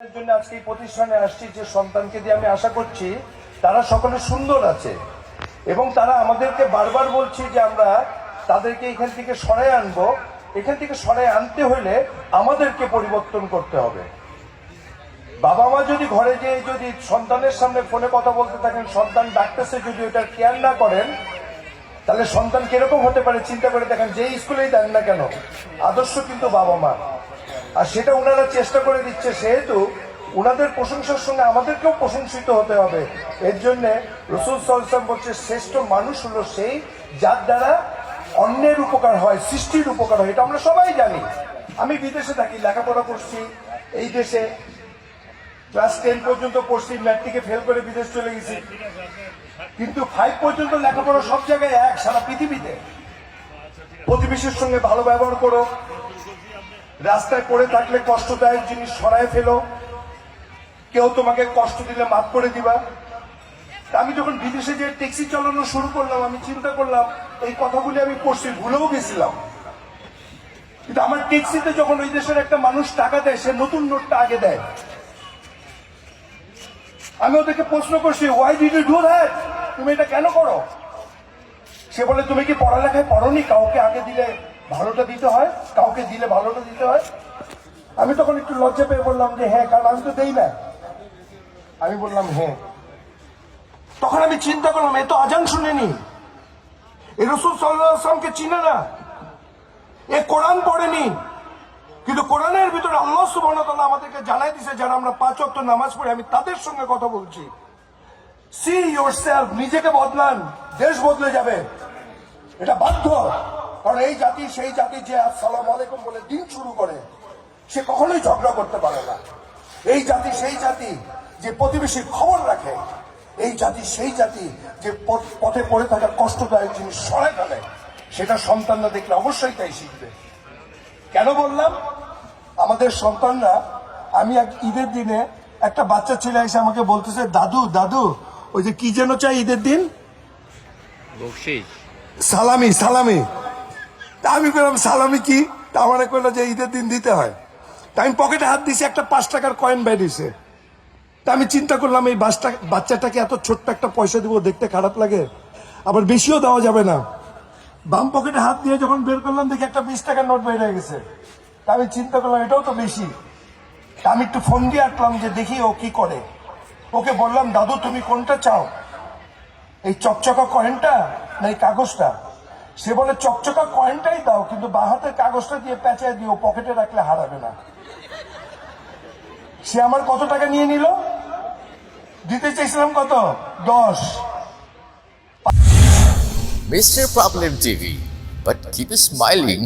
জন্য আজকে প্রতিষ্ঠানে আসছি, যে সন্তানকে দিয়ে আমি আশা করছি তারা সকলে সুন্দর আছে। এবং তারা আমাদেরকে বারবার বলছে যে আমরা তাদেরকে এখান থেকে সরাই আনব। এখান থেকে সরাই আনতে হলে আমাদেরকে পরিবর্তন করতে হবে। বাবা মা যদি ঘরে যে যদি সন্তানের সামনে ফোনে কথা বলতে থাকেন, সন্তান ডাকতেছে যদি ওটার কেয়ার না করেন, তাহলে সন্তান কীরকম হতে পারে চিন্তা করে দেখেন যে স্কুলেই দেন না কেন, আদর্শ কিন্তু বাবা মা। আর সেটা ওনারা চেষ্টা করে দিচ্ছে, সেহেতু ওনাদের প্রশংসার সঙ্গে আমাদেরকেও প্রশংসিত হতে হবে। এর জন্য রসুল সাল্লাম বলছে, শ্রেষ্ঠ মানুষ হলো সেই যার দ্বারা অন্যের উপকার হয়, সৃষ্টির উপকার হয়, এটা আমরা সবাই জানি। আমি বিদেশে থাকি, লেখাপড়া করছি, এই দেশে ক্লাস টেন পর্যন্ত পড়ছি, ম্যাট্রিকে ফেল করে বিদেশ চলে গেছি। কিন্তু ফাইভ পর্যন্ত লেখাপড়া সব জায়গায় এক, সারা পৃথিবীতে। প্রতিবেশীর সঙ্গে ভালো ব্যবহার করো রাস্তায় পড়ে থাকলে কষ্টদায়ক জিনিস সরায় ফেলো। কেউ তোমাকে কষ্ট দিলে মাফ করে দিবা। আমি যখন বিদেশে যে ট্যাক্সি চালানো শুরু করলাম, আমি চিন্তা করলাম, এই কথাগুলি আমি পড়ছি, ভুলেও গেছিলাম। কিন্তু আমার ট্যাক্সিতে যখন ওই দেশের একটা মানুষ টাকা দেয়, সে নতুন নোটটা আগে দেয়। আমি ওদেরকে প্রশ্ন করছি why did you do that তুমি এটা কেন করো? সে বলে, তুমি কি পড়ালেখায় পড়নি? কাউকে আগে দিলে ভালোটা দিতে হয়, কাউকে দিলে ভালোটা দিতে হয়। আমি তখন একটু লজ্জা পেয়ে বললাম যে হ্যাঁ কারণ আমি তো দেই না। আমি বললাম হ্যাঁ। তখন আমি চিন্তা করলাম, এ তো আজান শুনেনি। এ রসুল সাল্লামকে চিনে না। এ কোরআন পড়েনি। কিন্তু কোরআনের ভিতরে আল্লাহ তাআলা আমাদেরকে জানাই দিছে, যারা আমরা পাঁচ ওয়াক্ত নামাজ পড়ি, আমি তাদের সঙ্গে কথা বলছি। সি ইয়োরসেলফ নিজেকে বদলান, দেশ বদলে যাবে। এটা বাধ্য। কারণ এই জাতি সেই জাতি যে আসসালাম আলাইকুম বলে দিন শুরু করে সে কখনোই ঝগড়া করতে পারে না। এই জাতি সেই জাতি যে প্রতিবেশীর খবর রাখে এই জাতি সেই জাতি যে পথ- পড়ে থাকা কষ্টদায়ক জিনিস সরে ফেলে সেটা সন্তানরা দেখলে অবশ্যই তাই শিখবে। কেন বললাম? আমাদের সন্তানরা আমি এক ঈদের দিনে একটা বাচ্চা ছেলে এসে আমাকে বলতেছে দাদু দাদু ওই যে কি যেন চাই ঈদের দিন? সালামি সালামি। তা আমি করলাম সালামি কি? তা আমার কইলো যে, ঈদের দিন দিতে হয়। তা আমি পকেটে হাত দিছি একটা পাঁচ টাকার কয়েন বেরিয়েছে তা আমি চিন্তা করলাম, এই বাসটা বাচ্চাটাকে এত ছোট্ট একটা পয়সা দিব, দেখতে খারাপ লাগে। আবার বেশিও দেওয়া যাবে না। বাম পকেটে হাত দিয়ে যখন বের করলাম, দেখি একটা বিশ টাকার নোট বের হয়ে গেছে। তা আমি চিন্তা করলাম, এটাও তো বেশি। আমি একটু ফোন দিয়ে আটলাম যে, দেখি ও কি করে? ওকে বললাম, দাদু, তুমি কোনটা চাও? এই চকচকা কয়েনটা না এই কাগজটা? সে বলে, চকচকা কয়েনটাই দাও, কিন্তু বাঁ হাতের কাগজটা দিয়ে প্যাচাই দিও, পকেটে রাখলে হারাবে না সে আমার কত টাকা নিয়ে নিল দিতে চাইছিলাম কত দশ Mr. Problem TV. But keep smiling.